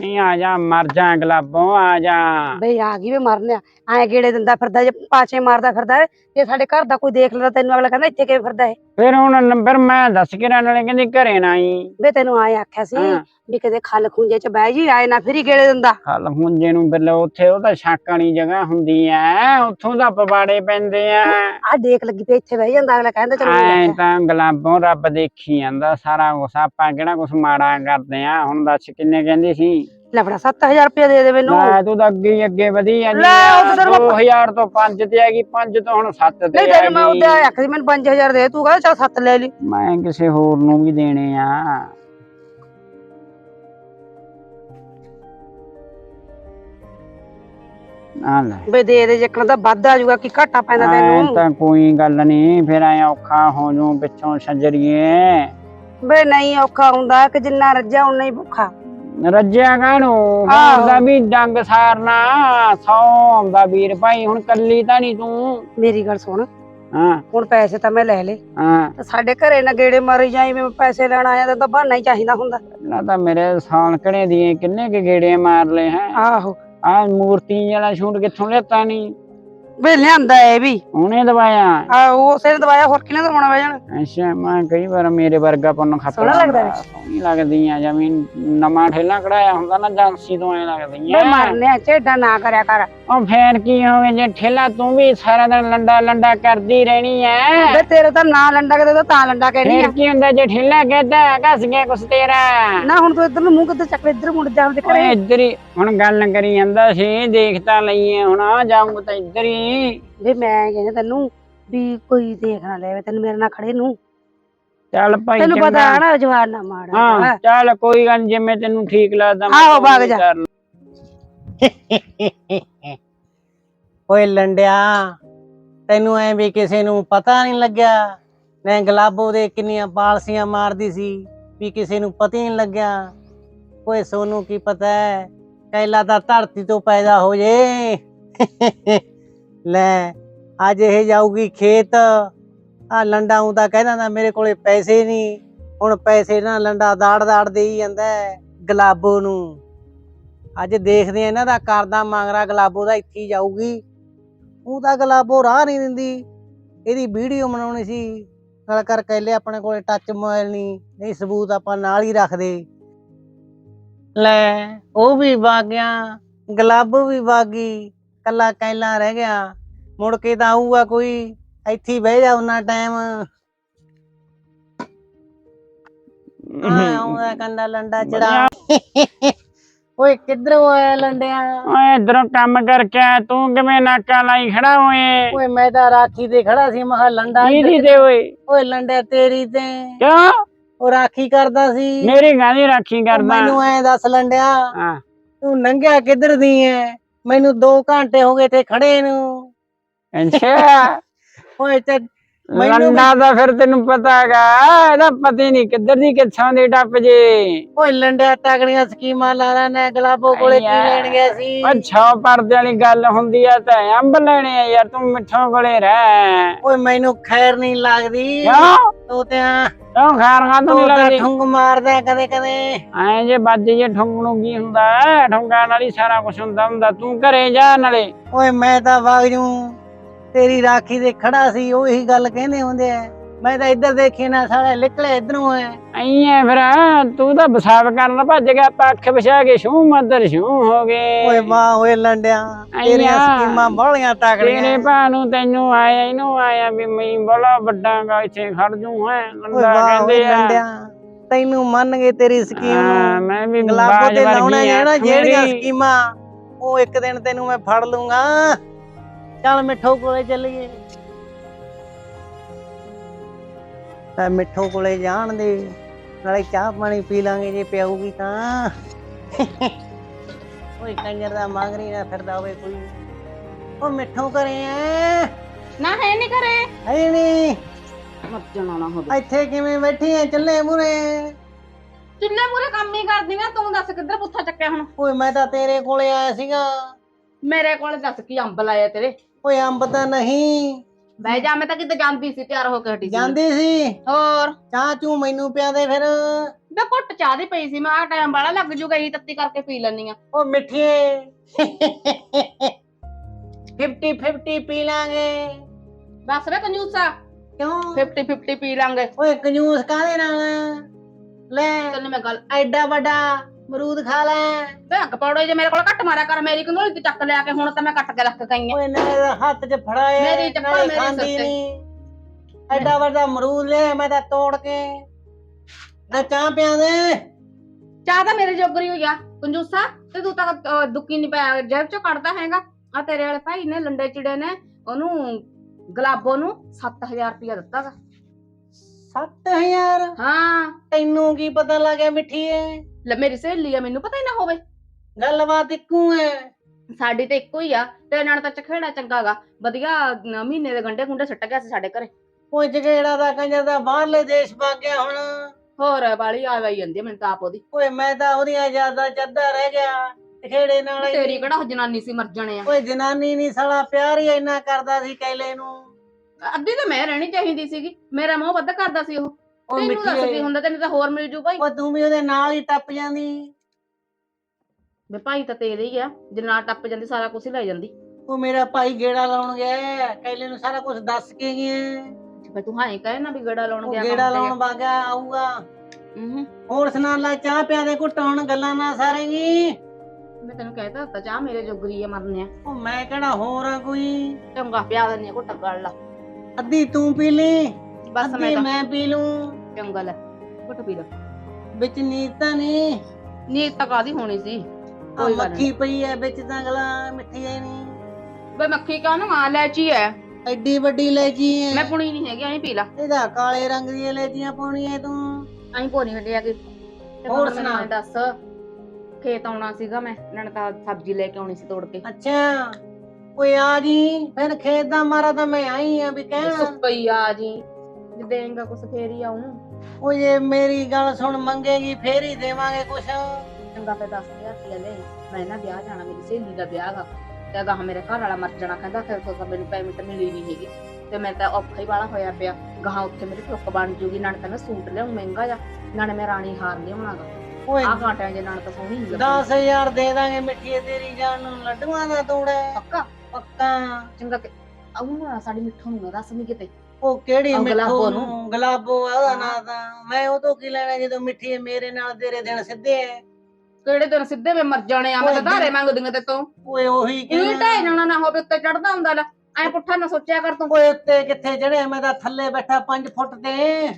ਨਹੀਂ ਆ ਜਾ ਮਰ ਜਾ ਗਲਾਬੋਂ ਆ ਜਾ। ਬਈ ਆ ਗਈ ਵੇ ਮਰਨਿਆ ਐ ਗੇੜੇ ਦਿੰਦਾ ਫਿਰਦਾ ਜੇ ਪਾਛੇ ਮਾਰਦਾ ਫਿਰਦਾ ਹੈ ਜੇ ਸਾਡੇ ਘਰ ਦਾ ਕੋਈ ਦੇਖ ਲੈਂਦਾ ਤੈਨੂੰ ਅਗਲਾ ਕਹਿੰਦਾ ਇੱਥੇ ਕਿਵੇਂ ਫਿਰਦਾ ਹੈ ਫਿਰ ਹੁਣ ਨੰਬਰ ਮੈਂ ਦੱਸ ਕੇ ਰਹਿਣ ਵਾਲੇ ਕਹਿੰਦੀ ਘਰੇ ਨਾ ਆਈ। ਵੇ ਤੈਨੂੰ ਆਏ ਆਖਿਆ ਸੀ ਹਾਂ। ਵੀ ਕਦੇ ਖਲ ਖੁੰਝੇ ਚ ਬਹਿ ਜੀ ਆਏ ਨਾ ਫਿਰ ਹੀ ਗੇੜੇ ਦਿੰਦਾ। ਹਲ ਹੁੰਜੇ ਨੂੰ ਬਿੱਲ ਉੱਥੇ ਉਹ ਤਾਂ ਛਾਕ ਵਾਲੀ ਜਗ੍ਹਾ ਹੁੰਦੀ ਐ ਉੱਥੋਂ ਦਾ ਪਵਾੜੇ ਪੈਂਦੇ ਆ ਆ ਦੇਖ ਲੱਗੀ ਪਈ ਇੱਥੇ ਬਹਿ ਜਾਂਦਾ ਅਗਲਾ ਕਹਿੰਦਾ ਚਲੋ ਐ ਨਹੀਂ ਤਾਂ ਗਲਾਬੋਂ ਰੱਬ ਦੇਖੀ ਜਾਂਦਾ ਸਾਰਾ ਕੁਛ ਆਪਾਂ ਕਿਹੜਾ ਕੁਛ ਮਾੜਾ ਕਰਦੇ ਆ ਹੁਣ ਦੱਸ ਕਿੰਨੇ ਕਹਿੰਦੀ ਸੀ? ਲਫੜਾ 7000 ਰੁਪਏ ਦੇ ਦੇ ਮੈਨੂੰ। ਲੈ ਤੂੰ ਤਾਂ ਅੱਗੇ ਹੀ ਅੱਗੇ ਵਧੀ ਜਾਂਦੀ ਲੈ, ਆ। ਉਹ ਤਾਂ ਕੋਲ- 2000 ਤੋਂ 5 ਤੇ ਹੈਗੀ 5 ਤੋਂ ਹੁਣ 7 ਤੇ ਨਹੀਂ ਤੈਨੂੰ ਮੈਂ। ਉਹਦੇ ਆਖਿਆ ਸੀ ਮੈਨੂੰ 5000 ਦੇ ਤੂੰ ਕਹਿੰਦਾ ਚਲ 7 ਲੈ ਲਈ। ਮੈਂ ਕਿਸੇ ਹੋਰ ਨੂੰ ਵੀ ਦੇਣੇ ਆ। ਆ ਲੈ। ਵੇ ਦੇ ਦੇ ਜੇਕਣ ਦਾ ਵੱਧ ਆ ਜਾਊਗਾ ਕੀ ਘਾਟਾ ਪੈਂਦਾ ਤੈਨੂੰ? ਤਾਂ ਕੋਈ ਗੱਲ ਨਹੀਂ ਫਿਰ ਐ ਔਖਾ ਹੋ ਜੂ ਪਿੱਛੋਂ ਛਜਰੀਏ ਵੇ ਨਹੀਂ ਔਖਾ ਹੁੰਦਾ ਕਿ ਜਿੰਨਾ ਰੱਜਿਆ ਉਨਾ ਹੀ ਭੁੱਖਾ। ਰੱਜਿਆ ਕਾਹਨੂੰ? ਆਹੋ। ਦਾ ਵੀ ਡੰਗ ਸਾਰਨਾ ਸੌ ਆਉਂਦਾ ਵੀਰ ਭਾਈ ਹੁਣ ਕੱਲੀ ਤਾਂ ਨਹੀਂ ਤੂੰ। ਮੇਰੀ ਗੱਲ ਸੁਣ। ਹਾਂ। ਹੁਣ ਪੈਸੇ ਤਾਂ ਮੈਂ ਲੈ ਲਏ। ਹਾਂ। ਤੇ ਸਾਡੇ ਘਰੇ ਨਾ ਗੇੜੇ ਮਾਰੀ ਜਾਈ ਮੈਂ ਪੈਸੇ ਲੈਣ ਆਇਆ ਤਾਂ ਤਾਂ ਬਹਾਨਾ ਹੀ ਚਾਹੀਦਾ ਹੁੰਦਾ। ਨਾ ਤਾਂ ਮੇਰੇ ਸਾਲਕੜੇ ਦੀਆਂ ਕਿੰਨੇ ਕੁ ਗੇੜੇ ਮਾਰ ਲਏ ਹੈ। ਆਹੋ। ਆ ਮੂਰਤੀ ਜਿਹੜਾ ਛੂਟ ਕਿੱਥੋਂ ਲਿਆਤਾ ਨਹੀਂ ਵੇ ਲਿਆਂਦਾ ਇਹ ਵੀ। ਉਹਨੇ ਦਵਾਇਆ। ਆ ਉਸੇ ਨੇ ਦਵਾਇਆ ਹੋਰ ਕਿਹਨੇ ਦਵਾਉਣਾ ਵੇ ਜਾਣ? ਅੱਛਾ ਮੈਂ ਕਈ ਵਾਰ ਮੇਰੇ ਵਰਗਾ ਪੁੰਨ ਖੱਪਾ ਸੋਹਣਾ ਲੱਗਦਾ ਵੇ। ਸੋਹਣੀ ਲੱਗਦੀ ਆ ਜਮੀਨ ਨਵਾਂ ਠੇਲਾ ਕਢਾਇਆ ਹੁੰਦਾ ਨਾ ਜਾਂਸੀ ਤੋਂ ਐ ਲੱਗਦੀ ਵੇ ਆ ਮਰਨੇ ਝੇਡਾ ਨਾ ਕਰਿਆ ਕਰ। ਉਹ ਫੇਰ ਕੀ ਹੋਵੇ ਜੇ ਠੇਲਾ ਤੂੰ ਵੀ ਸਾਰਾ ਦਿਨ ਲੰਡਾ ਲੰਡਾ ਕਰਦੀ ਰਹਿਣੀ ਐ। ਵੇ ਤੇਰੇ ਤਾਂ ਨਾ ਲੰਡਾ ਕਿਤੇ ਤਾਂ ਤਾਂ ਲੰਡਾ ਕਹਿਣੀ ਫੇਰ ਆ। ਕੀ ਹੁੰਦਾ ਜੇ ਠੇਲਾ ਕਹਤਾ ਘਸ ਗਿਆ ਕੁਛ ਤੇਰਾ। ਨਾ ਹੁਣ ਤੂੰ ਇੱਧਰ ਨੂੰ ਮੂੰਹ ਕਿੱਧਰ ਚੱਕ ਇੱਧਰ ਮੁੜ ਜਾ ਉਹਦੇ ਓਏ ਘਰੇ ਇੱਧਰ ਹੀ ਹੁਣ ਗੱਲ ਕਰੀ ਜਾਂਦਾ ਸੀ ਦੇਖਤਾ ਲਈਏ ਹੁਣ ਆ ਜਾਊਂਗਾ ਤਾਂ ਇੱਧਰ ਹੀ। ਵੇ ਮੈਂ ਕਹਿੰਦਾ ਤੈਨੂੰ ਵੀ ਕੋਈ ਦੇਖ ਨਾ ਲੈਵੇ ਤੈਨੂੰ ਮੇਰੇ ਨਾਲ ਖੜੇ ਨੂੰ ਚੱਲ ਭਾਈ ਤੈਨੂੰ ਪਤਾ ਚੰਗਾ। ਹੈ ਨਾ ਜਵਾਨ ਨਾ ਮਾੜਾ ਹਾਂ ਚੱਲ ਕੋਈ ਗੱਲ ਨੀ, ਜਿਵੇਂ ਤੈਨੂੰ ਠੀਕ ਲੱਗਦਾ ਮੈਂ ਆਹੋ, ਵਗ ਜਾ। ਕਰ ਲਊਂ। ਓਏ ਲੰਡਿਆ ਤੈਨੂੰ ਐ ਵੀ ਕਿਸੇ ਨੂੰ ਪਤਾ ਨਹੀਂ ਲੱਗਿਆ ਮੈਂ ਗਲਾਬੋ ਦੇ ਕਿੰਨੀਆਂ ਪਾਲਸੀਆਂ ਮਾਰਦੀ ਸੀ ਵੀ ਕਿਸੇ ਨੂੰ ਪਤਾ ਹੀ ਨਹੀਂ ਲੱਗਿਆ ਓਏ ਸੋਨੂੰ ਕੀ ਪਤਾ ਹੈ ਕੈਲਾ ਤਾਂ ਧਰਤੀ ਤੋਂ ਪੈਦਾ ਹੋ ਜੇ ਲੈ, ਅੱਜ ਇਹ ਜਾਊਗੀ ਖੇਤ। ਆ ਲੰਡਾ ਹੁੰਦਾ ਕਹਿੰਦਾ ਨਾ ਮੇਰੇ ਕੋਲੇ ਪੈਸੇ ਨਹੀਂ। ਹੁਣ ਪੈਸੇ ਨਾ ਲੰਡਾ ਦਾੜ ਦਾੜ ਦੇਈ ਜਾਂਦਾ ਹੈ ਗਲਾਬੋ ਨੂੰ। ਅੱਜ ਦੇਖਦੇ ਆ ਇਹਨਾਂ ਦਾ ਕਰਦਾ ਮੰਗਰਾ, ਗਲਾਬੋ ਦਾ ਇੱਥੇ ਜਾਊਗੀ। ਉਹ ਤਾਂ ਗਲਾਬੋ ਰਾਹ ਨਹੀਂ ਦਿੰਦੀ। ਇਹਦੀ ਵੀਡੀਓ ਬਣਾਉਣੀ ਸੀ। ਨਾਲ ਕਰ ਕਹਿਲੇ ਆਪਣੇ ਕੋਲੇ ਟੱਚ ਮੋਬਾਈਲ ਨਹੀਂ ਨਹੀਂ ਸਬੂਤ ਆਪਾਂ ਨਾਲ ਹੀ ਰੱਖਦੇ। ਲੈ, ਉਹ ਵੀ ਵਾਗਿਆ ਗਲਾਬੋ ਵੀ ਵਾਗੀ ਕੱਲਾ ਕੈਲਾ ਰਹਿ ਗਿਆ ਮੁੜ ਕੇ ਤਾਂ ਆਊਗਾ ਕੋਈ ਇੱਥੇ ਹੀ ਬਹਿ ਜਾ ਉਹਨਾਂ ਟਾਈਮ ਆਉਂਦਾ ਕੰਡਾ ਲੰਡਾ ਚੜਾ। ਓਏ ਕਿੱਧਰੋਂ ਆਇਆ ਲੰਡਿਆ? ਓਏ ਇਧਰੋਂ ਕੰਮ ਕਰਕੇ ਆਇਆ, ਤੂੰ ਕਿਵੇਂ ਨਾਕਾ ਲਾਈ ਖੜਾ ਹੋਏ? ਓਏ ਮੈਂ ਤਾਂ ਰਾਖੀ ਤੇ ਖੜਾ ਸੀ ਮਹਾ ਲੰਡਾ ਇੱਧਰ ਕੀਦੀ ਤੇ ਓਏ? ਓਏ ਲੰਡਿਆ ਤੇਰੀ ਤੇ। ਕਿਉਂ? ਉਹ ਰਾਖੀ ਕਰਦਾ ਸੀ। ਮੇਰੀ ਗਾਂਦੀ ਰਾਖੀ ਉਹ ਕਰਦਾ? ਮੈਨੂੰ ਐ ਦੱਸ ਲੰਡਿਆ ਹਾਂ। ਤੂੰ ਨੰਗਿਆ ਕਿੱਧਰ ਦੀ ਐ? ਮੈਨੂੰ 2 ਘੰਟੇ ਹੋ ਗਏ ਤੇ ਖੜੇ ਨੂੰ। ਅੱਛਾ। ਓਏ ਤੇ ਮੈਨੂੰ ਲੰਡਾ ਦਾ ਫਿਰ ਤੈਨੂੰ ਪਤਾ ਹੈਗਾ ਇਹਦਾ ਪਤਾ ਨਹੀਂ ਕਿੱਧਰ ਦੀ ਕਿੱਥੋਂ ਦੀ ਟੱਪ ਜੇ। ਓਏ ਲੰਡਿਆ ਤਗੜੀਆਂ ਸਕੀਮਾਂ ਲਾ ਲੈਣਾ ਗਲਾਬੋ ਕੋਲੇ ਕੀ। ਲੈਣ ਗਿਆ ਸੀ ਓ ਛੋ ਪਰਦੇ ਵਾਲੀ ਗੱਲ ਹੁੰਦੀ ਆ ਤਾਂ ਅੰਬ ਲੈਣੇ ਆ ਯਾਰ ਤੂੰ ਮਿੱਠੋਂ ਕੋਲੇ ਰਹਿ। ਓਏ ਮੈਨੂੰ ਖੈਰ ਨਹੀਂ ਲੱਗਦੀ। ਤੂੰ ਤੇ ਕਿਉਂ ਖਾਰਾਂ ਤੋਂ ਤੂੰ ਨਹੀਂ ਲੱਗਦੀ? ਠੁੰਗ ਮਾਰਦਾ ਕਦੇ ਕਦੇ। ਐ ਜੇ ਵੱਜ ਜੇ ਠੁੰਗ ਨੂੰ ਕੀ ਹੁੰਦਾ? ਠੁੰਗਾਂ ਨਾਲ ਹੀ ਸਾਰਾ ਕੁਝ ਹੁੰਦਾ ਹੁੰਦਾ। ਤੂੰ ਘਰੇ ਜਾ ਨਾਲੇ। ਓਏ ਮੈਂ ਤਾਂ ਵਗ ਜੂ। ਤੇਰੀ ਰਾਖੀ ਦੇ ਖੜਾ ਸੀ ਉਹੀ ਗੱਲ ਕਹਿੰਦੇ ਹੁੰਦੇ ਆ। ਮੈਂ ਤਾਂ ਇੱਧਰ ਦੇਖੀ ਨਾ ਸਾਲਾ ਨਿਕਲੇ ਇਧਰੋਂ ਐ। ਐਂ ਫਿਰ ਤੂੰ ਤਾਂ ਬਸਾਵ ਕਰਨ ਭੱਜ ਗਿਆ ਪੱਖ ਵਿਛਾ ਕੇ ਸ਼ੂ ਮਦਰ ਸ਼ੂ ਹੋ ਗਏ। ਓਏ ਮਾਂ ਓਏ ਲੰਡਿਆ ਤੇਰੀਆਂ। ਸਕੀਮਾਂ ਤੇਰੇ ਤਾਕੜੀਆਂ। ਭਾ ਨੂੰ ਤੈਨੂੰ ਆਇਆ ਇਹਨੂੰ ਆਇਆ ਵੀ ਮੈਂ ਬੜਾ ਵੱਡਾ ਗਾ ਇੱਥੇ ਖੜ ਜੂ ਹੈ ਓਏ ਕਹਿੰਦੇ ਆ। ਲੰਡਿਆ ਤੈਨੂੰ ਮੰਨ ਗਏ ਤੇਰੀ ਸਕੀਮ ਹਾਂ, ਨੂੰ ਮੈਂ ਵੀ ਗਲਾਬੋ ਤੇ ਲਾਉਣਾ ਜਿਹੜਾ ਜਿਹੜੀਆਂ ਸਕੀਮਾਂ ਉਹ ਇੱਕ ਦਿਨ ਤੈਨੂੰ ਮੈਂ ਫੜ ਲੂੰਗਾ। ਚੱਲ ਮਿੱਠੋ ਕੋਲੇ ਚੱਲੀਏ। ਤਾਂ ਮਿੱਠੋ ਕੋਲੇ ਜਾਣ ਦੇ। ਨਾਲੇ ਚਾਹ ਪਾਣੀ ਪੀ ਲਾਂਗੇ ਜੇ ਪਿਆਊਗੀ ਤਾਂ। ਓਏ ਕੰਜਰ ਦਾ ਮੰਗਰੀ ਨਾ ਫਿਰਦਾ ਹੋਵੇ ਕੋਈ। ਉਹ ਮਿੱਠੋ ਕਰੇ ਐ। ਨਾ ਹੈ ਨਹੀਂ ਘਰੇ। ਹੈ ਨਹੀਂ ਮਰ ਜਾਣਾ ਨਾ ਹੋਵੇ। ਇੱਥੇ ਕਿਵੇਂ ਬੈਠੀ ਐ ਚੱਲੇ ਮੂਰੇ ਜਿੰਨੇ ਪੂਰੇ ਕੰਮ ਹੀ ਕਰਦੀਆਂ ਤੂੰ ਦੱਸ ਕਿੱਧਰ ਪੁੱਠਾ ਚੱਕਿਆ ਹੁਣ? ਓਏ ਮੈਂ ਤਾਂ ਤੇਰੇ ਕੋਲੇ ਆਇਆ ਸੀਗਾ। ਮੇਰੇ ਕੋਲ ਦੱਸ ਕੀ ਅੰਬ ਲਾਇਆ ਤੇਰੇ। ਓਏ ਅੰਬ ਤਾਂ ਨਹੀਂ। ਬਹਿ ਜਾ ਮੈਂ ਤਾਂ ਕਿਤੇ ਜਾਂਦੀ ਸੀ ਤਿਆਰ ਹੋ ਕੇ ਹਟੀ ਸੀ। ਜਾਂਦੀ ਸੀ? ਹੋਰ? ਚਾਹ ਚੂ ਮੈਨੂੰ ਪਿਆਦੇ ਫਿਰ। ਬੇ ਘੁੱਟ ਚਾਹ ਦੀ ਪਈ ਸੀ ਮੈਂ ਆ ਟਾਈਮ ਵਾਲਾ ਲੱਗ ਜੂਗਾ ਇਹ ਤੱਤੀ ਕਰਕੇ ਪੀ ਲੈਣੀ ਆ ਉਹ ਮਿੱਠੀਏ। 50 50 ਪੀ ਲਾਂਗੇ। ਬਸ ਵੇ ਕੰਜੂਸਾ? ਕਿਉਂ? 50 50 ਪੀ ਲਾਂਗੇ। ਓਏ ਕੰਜੂਸ ਕਾਹਦੇ ਨਾਲ ਲੈ ਤੈਨੂੰ ਮੈਂ ਗੱਲ ਐਡਾ ਵੱਡਾ ਮਰੂਦ ਖਾ ਲੈ। ਅੱਗ ਪੌੜੇ ਜੇ ਮੇਰੇ ਕੋਲ ਘੱਟ ਮਾਰਿਆ ਕਰ ਮੇਰੀ ਕੰਗੋਲੀ ਤੇ ਚੱਕ ਲਿਆ ਕੇ ਹੁਣ ਤਾਂ ਮੈਂ ਕੱਟ ਕੇ ਰੱਖ ਗਈ ਆ। ਓਏ ਨਾਲੇ ਤਾਂ ਹੱਥ 'ਚ ਫੜਾਏ ਮੇਰੀ ਚੱਪਲ ਮੇਰੇ ਸਿਰ ਤੇ। ਨੀ। ਐਡਾ ਵੱਡਾ ਮਰੂਦ ਲਿਆ ਮੈਂ ਤਾਂ ਤੋੜ ਕੇ। ਨਾ ਚਾਹ ਪਿਆਦੇ ਚਾਹ ਤਾਂ ਮੇਰੇ ਜੋਗਰੀ ਹੋਈ ਆ ਕੰਜੂਸਾ ਤੇ ਤੂੰ ਤਾਂ ਅਹ, ਦੁੱਕੀ ਨਹੀਂ ਪਿਆ ਜੇਬ ਚੋਂ ਕੱਢਦਾ ਹੈਗਾ। ਆ ਤੇਰੇ ਵਾਲੇ ਭਾਈ ਨੇ ਲੰਡੇ ਚਿੜੇ ਨੇ ਉਹਨੂੰ ਗੁਲਾਬੋ ਨੂੰ 7000 ਰੁਪਇਆ ਦਿੱਤਾ ਗਾ। 7000 ਹਾਂ। ਤੈਨੂੰ ਕੀ ਪਤਾ ਲੱਗਿਆ ਮਿੱਠੀਏ ਲੈ ਮੇਰੀ ਸਹੇਲੀ ਆ ਮੈਨੂੰ ਪਤਾ ਹੀ ਨਾ ਹੋਵੇ। ਗੱਲਬਾਤ ਇੱਕੂ ਹੈ ਸਾਡੀ ਤੇ ਇੱਕੋ ਹੀ ਆ ਤੇ ਨਾਲ ਤਾਂ ਚਖੇੜਾ ਚੰਗਾਗਾ ਵਧੀਆ ਮਹੀਨੇ ਦੇ ਗੰਡੇ ਗੁੰਡੇ ਸੱਟ ਗਿਆ ਸੀ ਸਾਡੇ ਘਰੇ। ਉਹ ਜਗੇੜਾ ਦਾ ਕੰਜਰ ਦਾ ਬਾਹਰਲੇ ਦੇਸ਼ ਪਾ ਗਿਆ ਹੁਣ। ਹੋਰ ਵਾਲੀ ਆ ਵਈ ਜਾਂਦੀ ਆ ਮੈਨੂੰ ਤਾਂ ਆਪ ਉਹਦੀ। ਓਏ ਮੈਂ ਤਾਂ ਉਹਦੀਆਂ ਯਾਦਾਂ ਚੱਦਾ ਰਹਿ ਗਿਆ। ਖੇੜੇ ਨਾਲ ਹੀ। ਤੇਰੀ ਕਿਹੜਾ ਉਹ ਜਨਾਨੀ ਸੀ ਮਰ ਜਾਣੇ ਆ। ਓਏ ਜਨਾਨੀ ਨਹੀਂ ਸਾਲਾ ਪਿਆਰ ਹੀ ਇੰਨਾ ਕਰਦਾ ਸੀ ਕੈਲੇ ਨੂੰ ਅੱਧੀ ਤਾਂ ਮੈਂ ਰਹਿਣੀ ਚਾਹੀਦੀ ਸੀਗੀ। ਮੇਰਾ ਮੋਹ ਵੱਧ ਕਰਦਾ ਸੀ ਉਹ। ਉਹ ਤੈਨੂੰ ਦੱਸ ਕੀ ਹੁੰਦਾ ਤੈਨੂੰ ਤਾਂ ਹੋਰ ਮਿਲ ਜੂ ਭਾਈ। ਉਹ ਤੂੰ ਵੀ ਉਹਦੇ ਨਾਲ ਹੀ ਟੱਪ ਜਾਂਦੀ। ਵੇ ਭਾਈ ਤਾਂ ਤੇਰੇ ਹੀ ਆ ਜੇ ਨਾ ਟੱਪ ਜਾਂਦੀ ਸਾਰਾ ਕੁਝ ਹੀ ਲੈ ਜਾਂਦੀ। ਉਹ ਮੇਰਾ ਭਾਈ ਗੇੜਾ ਲਾਉਣ ਗਿਆ ਕੈਲੇ ਨੂੰ ਸਾਰਾ ਕੁਝ ਦੱਸ ਕੇ ਗਿਆ ਵੇ ਤੂੰ ਹਾਂ ਹੀ ਕਹੇ ਨਾ ਵੀ ਗੜਾ ਲਾਉਣ ਉਹ ਗਿਆ ਗੇੜਾ ਲਾਉਣ ਵਾਗਾ ਆਊਗਾ। ਹੂੰ। ਹੋਰ ਸੁਣਾ ਲੈ ਚਾਹ ਪਿਆਦੇ ਘੁੱਟ ਹੁਣ ਗੱਲਾਂ ਨਾ ਸਾਰੇਗੀ ਮੈਂ ਤੈਨੂੰ ਕਹਿਤਾ ਤਾਂ ਚਾਹ ਮੇਰੇ ਜੋਗਰੀ ਆ ਮਰਨੇ ਆ ਉਹ ਮੈਂ ਕਿਹੜਾ ਹੋਰ ਆ ਕੋਈ? ਚੰਗਾ ਪਿਆ ਦਿੰਦੀ ਆ ਘੁੱਟ ਗੱਲ ਲਾ। ਅੱਧੀ ਤੂੰ ਪੀ ਲਈ ਬਸ ਮੈਂ ਅੱਧੀ ਤਾਂ ਮੈਂ ਪੀ ਲੂੰ। ਚੰਗਾ ਲੈ ਘੁੱਟ ਪੀ ਲੈ। ਵਿੱਚ ਨੀਤ ਤਾਂ ਨਹੀਂ ਨੀਤ ਤਾਂ ਕਾਦੀ ਹੋਣੀ ਸੀ? ਕੋਈ ਗੱਲ ਮੱਖੀ ਪਈ ਐ ਵਿੱਚ ਤਾਂ ਗਲਾ ਮਿੱਠੀ ਐ ਨਹੀਂ ਵੇ ਮੱਖੀ ਕਿਉਂ ਨਾ ਆ ਲੈਚੀ ਐ। ਐਡੀ ਵੱਡੀ ਇਲਾਇਚੀ ਐ। ਮੈਂ ਪੁਣੀ ਨਹੀਂ ਹੈਗੀ ਐਂ ਪੀ ਲਾ। ਇਹਦਾ ਕਾਲੇ ਰੰਗ ਦੀਆਂ ਇਲਾਇਚੀਆਂ ਪਾਉਣੀਆਂ ਤੂੰ। ਐਂ ਪੋਣੀ ਹਟਿਆ ਕਿ। ਤੇ ਹੋਰ ਸੁਣਾ। ਦੱਸ ਖੇਤ ਆਉਣਾ ਸੀਗਾ ਮੈਂ ਨਣ ਤਾਂ ਸਬਜ਼ੀ ਲੈ ਕੇ ਆਉਣੀ ਸੀ ਤੋੜ ਕੇ। ਅੱਛਾ ਓਏ ਆ ਜੀ? ਫਿਰ ਖੇਤ ਦਾ ਮਾਰਾ ਤਾਂ ਮੈਂ ਆਈ ਆ ਵੀ ਕਹਿਣ। ਸੁੱਕਈ ਆ ਜੀ। ਜੇ ਦੇਂਗਾ ਕੁਛ ਫੇਰ ਹੀ ਆਉਂ ਓ ਜੇ ਮੇਰੀ ਗੱਲ ਸੁਣ ਮੰਗੇਗੀ ਫੇਰ ਹੀ ਦੇਵਾਂਗੇ ਕੁਛ। ਚੰਗਾ ਫੇ 10000 ਰੁਪਇਆ ਲੈ ਮੈਂ ਨਾ ਵਿਆਹ ਜਾਣਾ ਮੇਰੀ ਸਹੇਲੀ ਦਾ ਵਿਆਹ ਗਾ ਤੇ ਗਾਹ ਮੇਰੇ ਘਰ ਵਾਲਾ ਮਰ ਜਾਣਾ ਕਹਿੰਦਾ ਫਿਰ ਤਾਂ ਮੈਨੂੰ ਪੇਮੈਂਟ ਮਿਲੀ ਨਹੀਂ ਹੈਗੀ। ਤੇ ਮੈਂ ਤਾਂ ਔਖਾ ਹੀ ਵਾਲਾ ਹੋਇਆ ਪਿਆ। ਗਾਹ ਉੱਥੇ ਮੇਰੀ ਠੁੱਕ ਬਣ ਜੂਗੀ ਨਾਲੇ ਤਾਂ ਮੈਂ ਸੂਟ ਲਿਆਉਂ ਮਹਿੰਗਾ ਜਾ ਨਾਲੇ ਮੈਂ ਰਾਣੀ ਹਾਰ ਲਿਆਉਣਾ ਗਾ ਓਏ ਆਹ ਘਾਟਿਆਂ ਜੇ ਨਾਲ ਤਾਂ ਸੋਹਣੀ ਨਹੀਂ ਲੱਗਦੀ। 10000 ਦੇ ਦਾਂਗੇ ਮਿੱਠੀ ਤੇਰੀ ਜਾਨ ਨੂੰ ਲੱਡੂਆਂ ਦਾ ਤੋੜਾ। ਪੱਕਾ? ਪੱਕਾ। ਚੰਗਾ ਕਿ ਆਉਂ ਸਾਡੀ ਮਿੱਠੂ ਨੂੰ ਨਾ ਦੱਸ ਨਹੀਂ ਕਿਤੇ। ਉਹ ਕਿਹੜੀ ਉਹ ਗੁਲਾਬੋ ਮਿੱਠੂ ਨੂੰ। ਗੁਲਾਬੋ ਆ ਉਹਦਾ ਨਾਂ ਤਾਂ ਮੈਂ ਉਹ ਤੋਂ ਕੀ ਲੈਣਾ ਜਦੋਂ ਮਿੱਠੀ ਮੇਰੇ ਨਾਲ ਤੇਰੇ ਦਿਨ ਸਿੱਧੇ ਐ। ਕਿਹੜੇ ਦਿਨ ਸਿੱਧੇ? ਵੇ ਮਰ ਜਾਣੇ ਆ ਮੈਂ ਤਾਂ ਧਾਰੇ ਮੰਗਦੀਆਂ ਤੇ ਤੂੰ। ਓਏ ਉਹੀ ਇਹ ਕਿਹੜਾ ਢਾਈ ਜਾਣਾ ਨਾ ਹੋਵੇ ਉੱਤੇ ਚੜਦਾ ਹੁੰਦਾ ਲੈ। ਐ ਪੁੱਠਾ ਨਾ ਸੋਚਿਆ ਕਰ ਤੂੰ। ਓਏ ਉੱਤੇ ਕਿੱਥੇ ਚੜਿਆ ਮੈਂ ਤਾਂ ਥੱਲੇ ਬੈਠਾ 5 ਫੁੱਟ ਤੇ।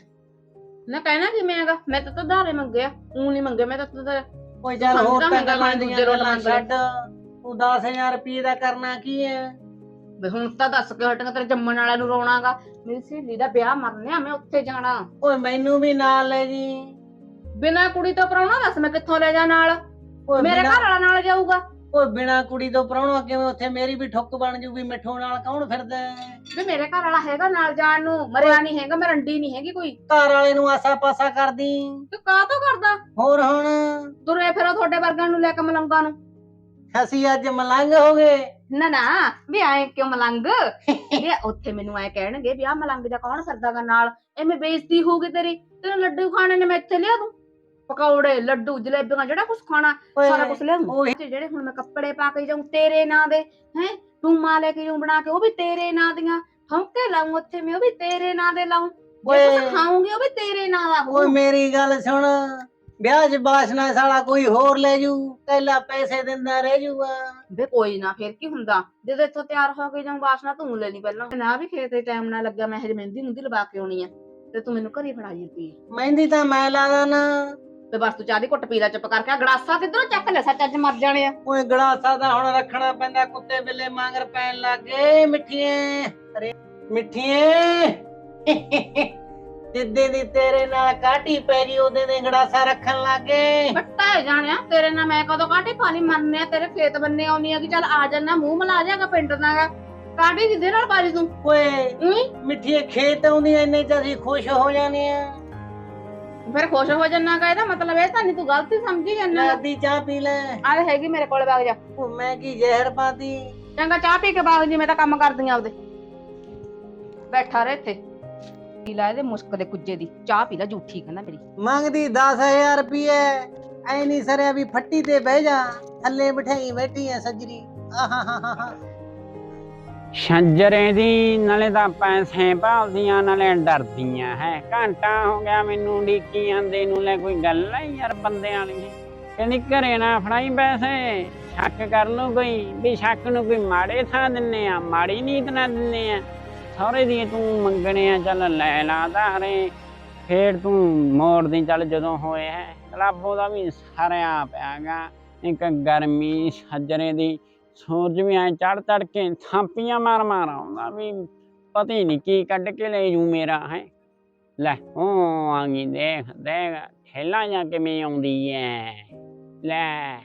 ਨਾ ਕਹਿਣਾ ਕਿਵੇਂ ਹੈਗਾ? ਮੈਂ ਤਾਂ ਤਾਂ ਧਾਰੇ ਮੰਗਿਆ। ਊ ਨਹੀਂ ਮੰਗੇ ਮੈਂ ਤਾਂ ਤਾਂ ਓਏ ਚੱਲ ਹੋਰ ਤਾਂ ਤਾਂ ਗੱਲਾਂ ਦੂਜੇ। ਛੱਡ। ਤੂੰ 10000 ਰੁਪਏ ਦਾ ਕਰਨਾ ਕੀ ਹੈ ਵੀ ਹੁਣ ਤਾਂ ਦੱਸ ਕੇ ਹਟਾਂਗਾ ਤੇਰੇ ਜੰਮਣ ਵਾਲਿਆਂ ਨੂੰ ਰੋਣਾਗਾ। ਮੇਰੀ ਸਹੇਲੀ ਦਾ ਵਿਆਹ ਮਰਨਿਆ ਮੈਂ ਉੱਥੇ ਜਾਣਾ। ਓਏ ਮੈਨੂੰ ਵੀ ਨਾਲ ਲੈ ਜੀ। ਬਿਨਾ ਕੁੜੀ ਤੋਂ ਪਰਾਉਣਾ ਦੱਸ ਮੈਂ ਕਿੱਥੋਂ ਲੈ ਜਾ ਨਾਲ? ਓਏ ਮੇਰੇ ਬਿਨਾਂ- ਘਰ ਵਾਲਾ ਨਾਲ ਜਾਊਗਾ। ਓਏ ਬਿਨਾ ਕੁੜੀ ਤੋਂ ਪ੍ਰਾਹੁਣਾ ਕਿਵੇਂ ਉੱਥੇ ਮੇਰੀ ਵੀ ਠੁੱਕ ਬਣ ਜੂਗੀ ਮਿੱਠੂ ਨਾਲ ਕੌਣ ਫਿਰਦਾ? ਹੈ? ਵੀ ਮੇਰੇ ਘਰ ਵਾਲਾ ਹੈਗਾ ਨਾਲ ਜਾਣ ਨੂੰ ਮਰਿਆ ਨਹੀਂ ਹੈਗਾ ਮੈਂ ਰੰਡੀ ਨਹੀਂ ਹੈਗੀ ਕੋਈ। ਘਰ ਵਾਲੇ ਨੂੰ ਆਸਾ ਪਾਸਾ ਕਰਦੀ। ਤੂੰ ਕਾਹ ਤੋਂ ਕਰਦਾ? ਹੋਰ ਹੁਣ? ਤੁਰੇ ਫਿਰੋ ਤੁਹਾਡੇ ਵਰਗਿਆਂ ਨੂੰ ਲੈ ਕੇ ਮਲੰਗਾ ਨੂੰ। ਅਸੀਂ ਅੱਜ ਮਲੰਗ ਹੋ ਗਏ। ਨਾ ਨਾ ਵੀ ਆਏ ਕਿਉਂ ਮਲੰਗ? ਵੀ ਉੱਥੇ ਮੈਨੂੰ ਐ ਕਹਿਣਗੇ ਵੀ ਆ ਮਲੰਗ ਦਾ ਕੌਣ ਫਿਰਦਾਗਾ ਨਾਲ? ਐਵੇਂ ਬੇਇੱਜ਼ਤੀ ਹੋਊਗੀ ਤੇਰੀ? ਤੈਨੂੰ ਲੱਡੂ ਖਾਣੇ ਨੇ ਮੈਂ ਇੱਥੇ ਲਿਆ ਦੂੰ। ਪਕੌੜੇ ਲੱਡੂ ਜਲੇਬੀਆਂ ਜਿਹੜਾ ਕੁਝ ਖਾਣਾ ਸਾਰਾ ਕੁਝ ਲਿਆ ਦੂੰ। ਤੇ ਜਿਹੜੇ ਹੁਣ ਮੈਂ ਕੱਪੜੇ ਪਾ ਕੇ ਜਾਉਂ ਤੇਰੇ ਨਾਂ ਦੇ ਹੈ? ਟੂਮਾ ਲੈ ਕੇ ਜਾਉਂ ਬਣਾ ਕੇ ਉਹ ਵੀ ਤੇਰੇ ਨਾਂ ਦੀਆਂ। ਠੌਂਕੇ ਲਾਉਂ ਉੱਥੇ ਮੈਂ ਉਹ ਵੀ ਤੇਰੇ ਨਾਂ ਦੇ ਲਾਉਂ ਜੇ। ਕੁਝ ਖਾਉਂਗੀ ਉਹ ਵੀ ਤੇਰੇ ਨਾਂ ਦਾ ਓਏ ਮੇਰੀ ਗੱਲ ਸੁਣ। ਵਿਆਹ 'ਚ ਬਾਸਨਾ ਸਾਲਾ ਕੋਈ ਹੋਰ ਲੈ ਜੂ ਪਹਿਲਾਂ ਪੈਸੇ ਦਿੰਦਾ ਰਹਿ ਜੂਗਾ। ਵੇ ਕੋਈ ਨਾ ਫਿਰ ਕੀ ਹੁੰਦਾ? ਜਦੋਂ ਇੱਥੋਂ ਤਿਆਰ ਹੋ ਕੇ ਜਾਉਂ ਬਾਸਨਾ ਤੂੰ ਲੈਣੀ ਪਹਿਲਾਂ। ਨਾ ਵੀ ਖੇਤ ਟਾਈਮ ਨਾਲ ਲੱਗਿਆ ਮੈਂ ਹਜੇ ਮਹਿੰਦੀ ਮੁੰਦੀ ਲਵਾ ਕੇ ਆਉਣੀ ਆ ਤੇ ਤੂੰ ਮੈਨੂੰ ਘਰੇ ਫੜਾ ਜੀ ਮਹਿੰਦੀ ਤਾਂ ਮੈਂ ਲਾ ਦਾਂ ਤੇ ਬਸ ਤੂੰ ਚਾਹ ਦੀ ਘੁੱਟ ਪੀ ਲੈ ਚੁੱਪ ਕਰਕੇ ਆਹ ਗੜਾਸਾ ਕਿੱਧਰੋਂ ਚੱਕ ਲੈ ਸੱਚ ਅੱਜ ਮਰ ਜਾਣੇ ਆ। ਓਏ ਗੜਾਸਾ ਦਾ ਹੁਣ ਰੱਖਣਾ ਪੈਂਦਾ ਕੁੱਤੇ ਬਿੱਲੇ ਮਾਂਗਰ ਪੈਣ ਲੱਗੇ ਮਿੱਠੀਏ ਅਰੇ ਮਿੱਠੀਏ ਜਿੱਦੇ ਦੀ ਤੇਰੇ ਨਾਲ ਕਾਟੀ ਪੈ ਗਈ ਉਹਦੇ ਦੇ ਗੜਾਸਾ ਰੱਖਣ ਲੱਗੇ। ਬੱਟਾ ਜਾਣਿਆ ਤੇਰੇ ਨਾਲ ਮੈਂ ਕਦੋਂ ਕਾਟੀ ਪਾਣੀ ਮੰਨਨੇ ਆ ਤੇਰੇ ਖੇਤ ਬੰਨੇ ਆਉਣੀ ਆ ਕਿ ਚੱਲ ਆ ਜਾਣਾ ਮੂੰਹ ਮਲਾ ਜਾਗਾ ਪਿੰਡ ਦਾ ਕਾਟੀ ਜਿੱਦੇ ਨਾਲ ਪਾਜੀ ਤੂੰ? ਓਏ ਉਈ ਮਿੱਠੀਏ ਖੇਤ ਆਉਂਦੀ ਇੰਨੇ ਚ ਅਸੀਂ ਖੁਸ਼ ਹੋ ਜਾਣੇ ਆ। ਫਿਰ ਖੁਸ਼ ਹੋ ਜੰਨਾ ਕਾ ਇਹਦਾ ਮਤਲਬ ਇਹ ਤਾਂ ਨਹੀਂ ਤੂੰ ਗਲਤੀ ਸਮਝੀ ਜਾਂਦਾ ਲੈ ਅੱਧੀ ਚਾਹ ਪੀ ਲੈ। ਆ ਹੈਗੀ ਮੇਰੇ ਕੋਲ ਵਗ ਜਾ। ਮੈਂ ਕੀ ਜ਼ਹਿਰ ਪਾਤੀ? ਚੰਗਾ ਚਾਹ ਪੀ ਕੇ ਬਾਗ ਜੀ ਮੈਂ ਤਾਂ ਕੰਮ ਕਰਦੀ ਆਂ ਆਪਦੇ। ਬੈਠਾ ਰਹਿ ਇੱਥੇ। ਪੀ ਲੈ ਇਹਦੇ ਮੁਸਕ ਦੇ ਕੁੱਜੇ ਦੀ ਚਾਹ ਪੀ ਲੈ ਝੂਠੀ ਕਹਿੰਦਾ ਮੇਰੀ। ਮੰਗਦੀ 10000 ਰੁਪਏ ਐ ਨਹੀਂ ਸਰਿਆ ਵੀ ਫੱਟੀ ਤੇ ਬਹਿ ਜਾ ਥੱਲੇ ਬਿਠਾਈ ਬੈਠੀ ਐ ਸੱਜਰੀ। ਆਹਾਹਾਹਾ ਛੰਜਰੇ ਦੀ ਨਾਲੇ ਤਾਂ ਪੈਸੇ ਭਾਲਦੀਆਂ ਨਾਲੇ ਡਰਦੀਆਂ ਹੈ। ਘੰਟਾ ਹੋ ਗਿਆ ਮੈਨੂੰ ਡੀਕੀ ਜਾਂਦੇ ਨੂੰ ਲੈ ਕੋਈ ਗੱਲ ਹੈ ਯਾਰ ਬੰਦਿਆਂ ਵਾਲੀ। ਕਹਿੰਦੀ ਘਰੇ ਨਾ ਫੜਾਈ ਪੈਸੇ। ਸ਼ੱਕ ਕਰ ਲੂ ਕੋਈ ਵੀ ਸ਼ੱਕ ਨੂੰ ਕੋਈ ਮਾੜੇ ਥਾਂ ਦਿੰਨੇ ਆ ਮਾੜੀ ਨੀਤ ਨਾ ਦਿੰਨੇ ਆ। ਸਹੁਰੇ ਦੀ ਤੂੰ ਮੰਗਣੇ ਆ, ਚੱਲ ਲੈ ਲਾ ਧਾਰੇ ਫੇਰ ਤੂੰ ਮੋੜ ਦੀ ਚੱਲ ਜਦੋਂ ਹੋਏ ਹੈ। ਕਲਾਬੋ ਦਾ ਵੀ ਸਾਰਿਆ ਪਿਆਗਾ ਇੱਕ ਗਰਮੀ ਛੱਜਰੇ ਦੀ, ਸੂਰਜ ਵੀ ਐ ਚੜ ਚੜ ਕੇ ਥਾਪੀਆਂ ਮਾਰ ਮਾਰ ਆਉਂਦਾ ਵੀ ਪਤਾ ਹੀ ਨਹੀਂ ਕੀ ਕੱਢ ਕੇ ਲੈ ਜੂ ਮੇਰਾ ਹੈ। ਲੈ ਉਹ ਆ ਦੇਖ ਦੇਖ ਠੇਲਾ ਜਾਂ ਕਿਵੇਂ ਆਉਂਦੀ ਐ। ਲੈ।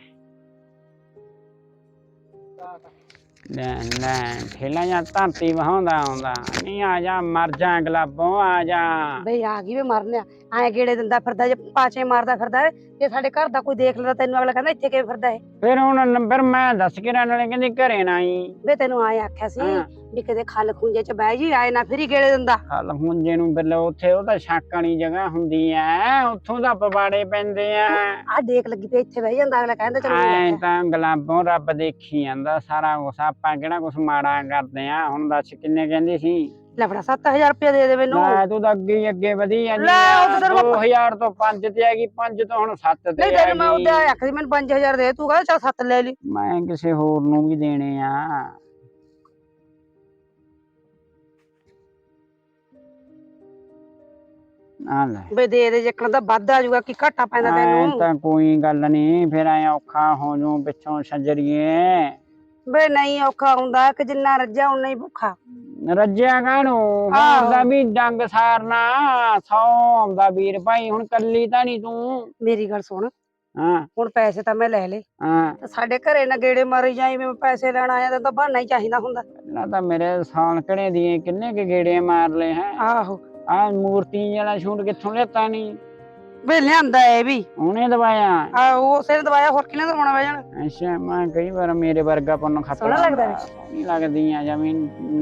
ਲੈ ਲੈ ਠੇਲਾ ਜਾਂ ਧਰਤੀ ਵਹਾਉਂਦਾ ਆਉਂਦਾ। ਨਹੀਂ ਆ ਜਾ, ਮਰ ਜਾ ਗਲਾਬੋਂ ਆ ਜਾ। ਬਈ ਆ ਗਈ ਵੇ, ਮਰਨਿਆ। ਐ ਗੇੜੇ ਦਿੰਦਾ ਫਿਰਦਾ ਜੇ ਪਾਚੇ ਮਾਰਦਾ ਫਿਰਦਾ ਹੈ ਜੇ ਸਾਡੇ ਘਰ ਦਾ ਕੋਈ ਦੇਖ ਲੈਂਦਾ ਤੈਨੂੰ ਅਗਲਾ ਕਹਿੰਦਾ ਇੱਥੇ ਕਿਵੇਂ ਫਿਰਦਾ ਹੈ ਫਿਰ ਹੁਣ ਨੰਬਰ ਮੈਂ ਦੱਸ ਕੇ ਰਹਿਣ ਵਾਲੇ ਕਹਿੰਦੀ ਘਰੇ ਨਾ ਆਈ। ਵੇ ਤੈਨੂੰ ਆਏ ਆਖਿਆ ਸੀ ਹਾਂ। ਵੀ ਕਿਤੇ ਖਲ ਖੁੰਝੇ ਚ ਬਹਿ ਜੀ ਆਏ ਨਾ ਫਿਰ ਹੀ ਗੇੜੇ ਦਿੰਦਾ। ਹਲ ਹੁੰਜੇ ਨੂੰ ਬਿੱਲ ਉੱਥੇ ਉਹ ਤਾਂ ਸ਼ੱਕ ਵਾਲੀ ਜਗ੍ਹਾ ਹੁੰਦੀ ਐ ਉੱਥੋਂ ਦਾ ਪਵਾੜੇ ਪੈਂਦੇ ਆ ਆ ਦੇਖ ਲੱਗੀ ਪਈ ਇੱਥੇ ਬਹਿ ਜਾਂਦਾ ਅਗਲਾ ਕਹਿੰਦਾ ਚਲੋ ਐ। ਤਾਂ ਗੁਲਾਬੋਂ ਰੱਬ ਦੇਖੀ ਜਾਂਦਾ ਸਾਰਾ ਕੁਛ ਆਪਾਂ ਕਿਹੜਾ ਕੁਛ ਮਾੜਾ ਕਰਦੇ ਆ ਹੁਣ ਦੱਸ ਕਿੰਨੇ ਕਹਿੰਦੀ ਸੀ? ਲੈ ਫੜਾ 7000 ਰੁਪਏ ਦੇ ਦੇ ਮੈਨੂੰ। ਲੈ ਤੂੰ ਤਾਂ ਅੱਗੇ ਹੀ ਅੱਗੇ ਵਧੀ ਜਾਂਦੀ ਲੈ, ਉਹ ਤਾਂ ਤੈਨੂੰ ਮੈਂ- 2000 ਤੋਂ 5 ਤੇ ਆ ਗਈ 5 ਤੋਂ ਹੁਣ 7 ਤੇ ਨਹੀਂ ਤੈਨੂੰ ਮੈਂ ਉਹਦੇ ਆਖਿਆ ਸੀ ਮੈਨੂੰ 5000 ਦੇ ਤੂੰ ਕਹਿੰਦਾ ਚਲ 7 ਲੈ ਲਈ। ਮੈਂ ਕਿਸੇ ਹੋਰ ਨੂੰ ਵੀ ਦੇਣੇ ਆ। ਆ ਲੈ। ਵੇ ਦੇ ਦੇ ਜੇਕਣ ਦਾ ਵੱਧ ਆ ਜਾਊਗਾ ਕੀ ਘਾਟਾ ਪੈਂਦਾ ਤੈਨੂੰ? ਤਾਂ ਕੋਈ ਗੱਲ ਨਹੀਂ ਫਿਰ ਐ ਔਖਾ ਹੋ ਜੂ ਪਿੱਛੋਂ ਛਜਰੀਏ। ਵੇ ਨਹੀਂ ਔਖਾ ਹੁੰਦਾ ਕਿ ਜਿੰਨਾ ਰੱਜਿਆ ਉਨਾ ਹੀ ਭੁੱਖਾ। ਰੱਜਿਆ ਕਾਹਨੂੰ? ਆਹੋ। ਵੀ ਡੰਗ ਸਾਰਨਾ ਸੌ ਆਉਂਦਾ ਵੀਰ ਭਾਈ ਹੁਣ ਕੱਲੀ ਤਾਂ ਨਹੀਂ ਤੂੰ। ਮੇਰੀ ਗੱਲ ਸੁਣ ਹਾਂ। ਹੁਣ ਪੈਸੇ ਤਾਂ ਮੈਂ ਲੈ ਲਏ। ਹਾਂ। ਤੇ ਸਾਡੇ ਘਰੇ ਨਾ ਗੇੜੇ ਮਾਰੀ ਜਾਈ ਮੈਂ ਪੈਸੇ ਲੈਣ ਆਇਆ ਤਾਂ ਤਾਂ ਬਹਾਨਾ ਹੀ ਚਾਹੀਦਾ ਹੁੰਦਾ। ਪਹਿਲਾਂ ਤਾਂ ਮੇਰੇ ਸੌਣਕੜੇ ਦੀ ਕਿੰਨੇ ਕੇ ਗੇੜੇ ਮਾਰ ਲਏ ਹੈ। ਆਹੋ। ਆ ਮੂਰਤੀ ਜਿਹੜਾ ਛੂਟ ਕਿੱਥੋਂ ਲਿਆਤਾ ਨਹੀਂ ਵੇ ਲਿਆਂਦਾ ਇਹ ਵੀ। ਉਹਨੇ ਦਵਾਇਆ। ਆ ਉਹ ਸਿਰ ਦਵਾਇਆ ਹੋਰ ਕਿਨੇ ਦਵਾਉਣਾ ਵੇ ਜਾਣ? ਅੱਛਾ ਮੈਂ ਕਈ ਵਾਰ ਮੇਰੇ ਵਰਗਾ ਪੁੰਨ ਖੱਪਾ ਸੋਹਣਾ ਲੱਗਦਾ ਵੇ। ਸੋਹਣੀ ਲੱਗਦੀ ਆ ਜਿਵੇਂ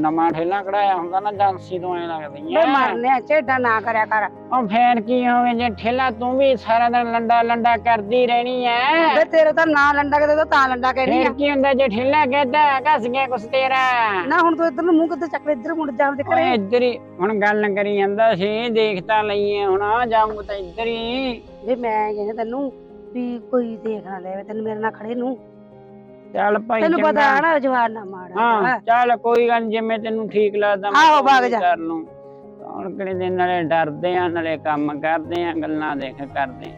ਨਵਾਂ ਠੇਲਾ ਕਢਾਇਆ ਹੁੰਦਾ ਨਾ ਜਾਂਸੀ ਤੋਂ ਐ ਲੱਗਦੀ ਵੇ ਆ ਮਰਨੇ ਝੇਡਾ ਨਾ ਕਰਿਆ ਕਰ। ਉਹ ਫੇਰ ਕੀ ਹੋਵੇ ਜੇ ਠੇਲਾ ਤੂੰ ਵੀ ਸਾਰਾ ਦਿਨ ਲੰਡਾ ਲੰਡਾ ਕਰਦੀ ਰਹਿਣੀ ਐ। ਵੇ ਤੇਰੇ ਤਾਂ ਨਾ ਲੰਡਾ ਕਿਤੇ ਤਾਂ ਤਾਂ ਲੰਡਾ ਕਹਿਣੀ ਫੇਰ ਆ। ਕੀ ਹੁੰਦਾ ਜੇ ਠੇਲਾ ਕਹਤਾ ਘਸ ਗਿਆ ਕੁਛ ਤੇਰਾ। ਨਾ ਹੁਣ ਤੂੰ ਇੱਧਰ ਨੂੰ ਮੂੰਹ ਕਿੱਥੇ ਚੱਕ ਇੱਧਰ ਮੁੜ ਜਾ ਉਹਦੇ ਓਏ ਘਰੇ ਇੱਧਰ ਹੀ ਹੁਣ ਗੱਲ ਕਰੀ ਜਾਂਦਾ ਸੀ ਦੇਖਤਾ ਲਈਏ ਹੁਣ ਆ ਜਾਊਂ ਤਾਂ ਇੱਧਰ ਹੀ। ਵੇ ਮੈਂ ਕਹਿੰਦਾ ਤੈਨੂੰ ਵੀ ਕੋਈ ਦੇਖ ਨਾ ਲੈਵੇ ਤੈਨੂੰ ਮੇਰੇ ਨਾਲ ਖੜੇ ਨੂੰ। ਚੱਲ ਭਾਈ ਤੈਨੂੰ ਪਤਾ। ਹੈ ਨਾ ਜਵਾਨ ਨਾ ਮਾੜਾ ਹਾਂ ਚੱਲ ਕੋਈ ਗੱਲ ਨੀ, ਜਿਵੇਂ ਤੈਨੂੰ ਠੀਕ ਲੱਗਦਾ ਮੈਂ ਆਹੋ, ਉਵੇਂ ਵਗ ਜਾ। ਕਰ ਲੂੰ। ਹੁਣ ਕਿਹੜੇ ਦਿਨ ਨਾਲੇ ਡਰਦੇ ਆ ਨਾਲੇ ਕੰਮ ਕਰਦੇ ਆ ਗੱਲਾਂ ਦੇਖ ਕਰਦੇ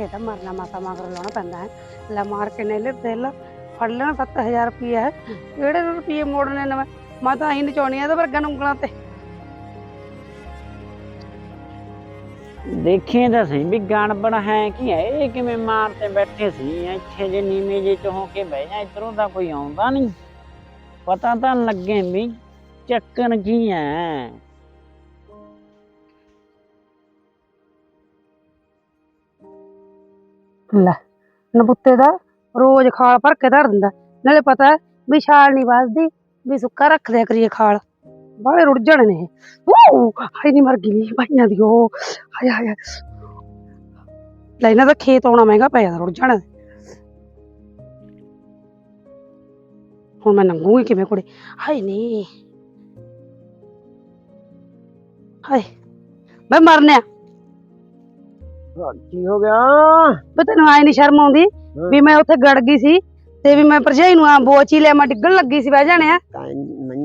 ਇਹ ਤਾਂ ਮਰਨਾ ਮਾਤਾ ਮਗਰ ਲਾਉਣਾ ਪੈਂਦਾ ਹੈ। ਲੈ ਮਾਰ ਕੇ ਨੇ ਲੈ ਦਿਲ ਫੜ ਲੈਣਾ 7000 ਰੁਪਏ ਹੈ। ਕਿਹੜੇ ਰੁਪਏ ਮੋੜਨੇ ਨੇ ਮੈਂ? ਮੈਂ ਤਾਂ ਅਹੀਂ ਨਚਾਉਣੀ ਆ ਤੇ ਵਰਗਾਂ ਨੂੰ ਉਂਗਲਾਂ ਤੇ। ਦੇਖੀਏ ਤਾਂ ਸਹੀ ਵੀ ਗਣਬੜ ਹੈ ਕੀ ਹੈ, ਇਹ ਕਿਵੇਂ ਮਾਰ ਤੇ ਬੈਠੇ ਸੀ, ਇੱਥੇ ਜੇ ਨੀਵੇਂ ਜੇ ਚ ਹੋ ਕੇ ਬਹਿ ਜਾ, ਇਧਰੋਂ ਤਾਂ ਕੋਈ ਆਉਂਦਾ ਨਹੀਂ। ਪਤਾ ਤਾਂ ਲੱਗੇ ਵੀ ਚੱਕਰ ਕੀ ਹੈ। ਲੈ ਨਬੁੱਤੇ ਦਾ ਰੋਜ਼ ਖਾਲ ਭਰ ਕੇ ਧਰ ਦਿੰਦਾ, ਨਾਲੇ ਪਤਾ ਵੀ ਛਾਲ ਨਹੀਂ ਵੱਜਦੀ, ਵੀ ਸੁੱਕਾ ਰੱਖ ਦਿਆ ਕਰੀਏ ਖਾਲ। ਬਾਹਲੇ ਰੁੜ ਜਾਣੇ ਨੇ ਉਹ ਹਾਏ ਨਹੀਂ ਮਰ ਗਈ ਭਾਈਆਂ ਦੀ ਉਹ। ਹਾਏ ਹਾਏ। ਲੈ ਇਹਨਾਂ ਦਾ ਖੇਤ ਆਉਣਾ ਮਹਿੰਗਾ ਪੈ ਜਾਂਦਾ ਰੁੜ ਜਾਣਾ। ਹੁਣ ਮੈਂ ਨੰਗੂਗੀ ਕਿਵੇਂ ਕੁੜੇ? ਹਾਏ ਨਹੀਂ ਹਾਏ ਬਈ ਮਰਨਿਆ। ਕੀ ਹੋ ਗਿਆ। ਵੀ ਤੈਨੂੰ ਆਏ ਨਹੀਂ ਸ਼ਰਮ ਆਉਂਦੀ ਵੀ ਮੈਂ ਉੱਥੇ ਗੜ ਗਈ ਸੀ ਤੇ ਵੀ ਮੈਂ ਭਰਜਾਈ ਨੂੰ ਆ ਬੋਚੀ ਲੈ ਮੈਂ ਡਿੱਗਣ ਲੱਗੀ ਸੀ ਬਹਿ ਜਾਣੇ ਆ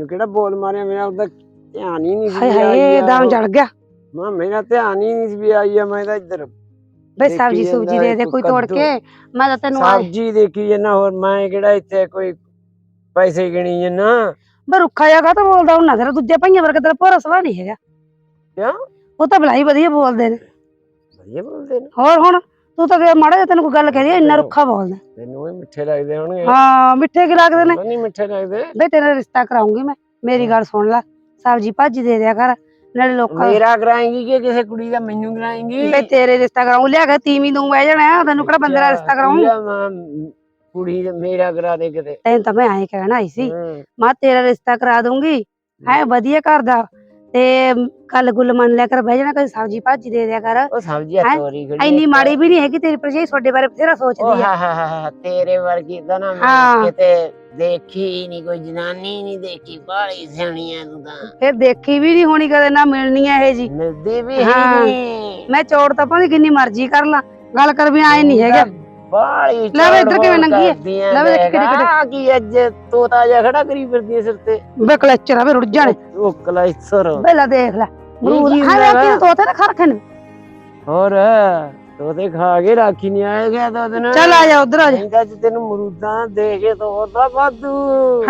ਮੈਨੂੰ ਕਿਹੜਾ ਬੋਲ ਮਾਰਿਆ? ਮੇਰਾ ਉਹਦਾ ਧਿਆਨ ਹੀ ਨਹੀਂ ਹਾਏ ਹਾਏ ਦਮ ਜੜ ਗਿਆ। ਮੈਂ ਮੇਰਾ ਧਿਆਨ ਹੀ ਨਹੀਂ ਸੀ ਵੀ ਆਈ ਆ। ਮੈਂ ਤਾਂ ਇੱਧਰ ਬਈ ਦੇਖੀ ਸਬਜੀ ਜਾਂਦਾ ਸੁਬਜੀ ਦੇ ਦੇ ਕੋਈ ਕੋਈ ਤੋੜ ਕੱਦੂ। ਕੇ ਮੈਂ ਤਾਂ ਤੈਨੂੰ ਆਏ ਸਬਜੀ ਦੇਖੀ ਜਨਾ ਹੋਰ। ਮੈਂ ਕਿਹੜਾ ਇੱਥੇ ਕੋਈ ਪੈਸੇ ਗਿਣੀ ਜਨਾ ਬਈ ਰੁੱਖਾ ਜਗਾ ਤਾਂ ਬੋਲਦਾ ਹੁੰਦਾ? ਤੇਰਾ ਦੂਜੇ ਭਾਈਆਂ ਵਰਗਾ ਤੇਰਾ ਭੋਰਾ ਸਵਾ ਨਹੀਂ ਹੈਗਾ। ਕਿਉਂ? ਉਹ ਤਾਂ ਬਲਾਈ ਵਧੀਆ ਬੋਲਦੇ ਨੇ। ਵਧੀਆ ਬੋਲਦੇ ਨੇ। ਹੋਰ ਹੁਣ? ਤੂੰ ਤਾਂ ਕਿ ਮਾੜਾ ਜਿਹਾ ਤੈਨੂੰ ਕੋਈ ਗੱਲ ਕਹਦੀ ਇੰਨਾ ਰੁੱਖਾ ਬੋਲਦਾ ਤੈਨੂੰ ਵੀ ਮਿੱਠੇ ਲੱਗਦੇ ਹੋਣਗੇ। ਹਾਂ ਮਿੱਠੇ ਕੀ ਲੱਗਦੇ ਨੇ? ਨਹੀਂ ਮਿੱਠੇ ਲੱਗਦੇ। ਬਈ ਤੇਰਾ ਰਿਸ਼ਤਾ ਕਰਾਉਂਗੀ ਮੈਂ। ਮੇਰੀ ਗੱਲ ਸੁਣ ਲੈ ਸਬਜੀ ਭਾਜੀ ਦੇ ਦਿਆ ਕਰ ਨਾਲੇ ਲੋਕਾਂ ਮੇਰਾ ਕਰਾਏਂਗੀ ਕਿ ਕਿਸੇ ਕੁੜੀ ਦਾ ਮੈਨੂੰ ਕਰਾਏਂਗੀ? ਬਈ ਤੇਰੇ ਰਿਸ਼ਤਾ ਕਰਾਉਂ ਲਿਆ ਕੇ ਤੀਵੀਂ ਦੂੰ ਬਹਿ ਜਾਣਾ ਤੈਨੂੰ ਕਿਹੜਾ ਬੰਦੇ ਦਾ ਰਿਸ਼ਤਾ ਕਰਾਉਂ ਕੁੜੀ ਮੇਰਾ ਕਰਾ ਦੇ ਕਿਤੇ। ਤੈਨੂੰ ਤਾਂ ਮੈਂ ਐਂ ਕਹਿਣਾ ਆਈ ਸੀ। ਮੈਂ ਤੇਰਾ ਰਿਸ਼ਤਾ ਕਰਾ ਦੂੰਗੀ ਹੈ। ਵਧੀਆ ਘਰ ਦਾ। ਤੇ ਕੱਲ ਗੁੱਲ ਮੰਨ ਲਿਆ ਕਰ ਬਹਿ ਜਾਣਾ ਕਦੇ ਸਬਜ਼ੀ ਭਾਜੀ ਦੇ ਦਿਆ ਕਰ। ਉਹ ਸਬਜ਼ੀ ਹੈਂ? ਤੋਰੀ ਖੜੀ ਇੱਕ। ਮਾੜੀ ਵੀ ਨਹੀਂ ਹੈਗੀ ਤੇਰੀ ਭਰਜਾਈ ਤੁਹਾਡੇ ਬਾਰੇ ਬਥੇਰਾ ਸੋਚਦੀ ਆ। ਹਾ ਹਾ ਹਾ ਹਾ, ਤੇਰੇ ਵਰਗੀ ਤਾਂ ਨਾ ਹਾਂ। ਮੈਂ ਕਿਤੇ ਦੇਖੀ ਹੀ ਨਹੀਂ ਕੋਈ ਜਨਾਨੀ ਨਹੀਂ ਦੇਖੀ ਬਾਹਲੀ ਸਿਆਣੀ ਐ ਤੂੰ ਤਾਂ। ਫਿਰ ਦੇਖੀ ਵੀ ਨਹੀਂ ਹੋਣੀ ਕਦੇ ਨਾ ਮਿਲਣੀ ਆ ਇਹ ਜੀ। ਮਿਲਦੀ ਵੀ ਹਾਂ। ਹੈ। ਨਹੀਂ ਮੈਂ ਚੋੜ ਤਾਂ ਭਾਵੇਂ ਕਿੰਨੀ ਮਰਜ਼ੀ ਕਰ ਲਾਂ ਗੱਲ ਕਰ ਵੀ ਆਏ ਨਹੀਂ ਹੈਗਾ। ਬਾਹਲੀ ਲੈ ਵੇ ਇੱਧਰ ਕਿਵੇਂ ਲੰਘੀ ਹੈ? ਲੈ ਵੇ ਦੇਖ, ਕਿਹੜੇ- ਕਿਹੜੇ- ਕੀ ਅੱਜ ਤੋਤਾ ਜਿਹਾ ਖੜਾ ਕਰੀ ਫਿਰਦੀ ਐ ਸਿਰ ਤੇ? ਬੇ ਕਲੇਚਰ ਆ ਵੇ ਰੁੜ ਜਾਣੇ। ਉਹ ਕਲਾਈਸਰ ਪਹਿਲਾਂ ਦੇਖ ਲੈ। ਕਿ ਤੋਤੇ ਨਾ ਖਾ ਰੱਖੇ ਨੇ ਹੋਰ ਤੋਤੇ ਖਾ ਕੇ ਰਾਖੀ ਨਹੀਂ ਆਏਗਾ ਤਾਂ ਦਿਨ ਚੱਲ ਆ ਜਾ ਉਧਰ ਆ ਜਾ। ਕਹਿੰਦਾ ਜੀ ਤੈਨੂੰ ਮਰੂਦਾਂ ਦੇ ਕੇ ਤੋਤਾ ਵਾਧੂ।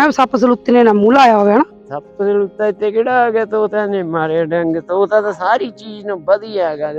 ਹਾਂ ਸੱਪ ਸਲੂਤੀ ਨੇ ਨਾ ਮੂੰਹ ਲਾਇਆ ਹੋਵੇ ਹਨਾ। ਸੱਪ ਦੇ ਉੱਤੇ ਕਿਹੜਾ ਆ ਗਿਆ? ਤੋਤਾ ਨੇ ਮਾਰੇ ਡੰਗ ਤੋਤਾ ਤਾਂ ਸਾਰੀ ਚੀਜ਼ ਨੂੰ ਵਧੀਆ ਹੈਗਾ।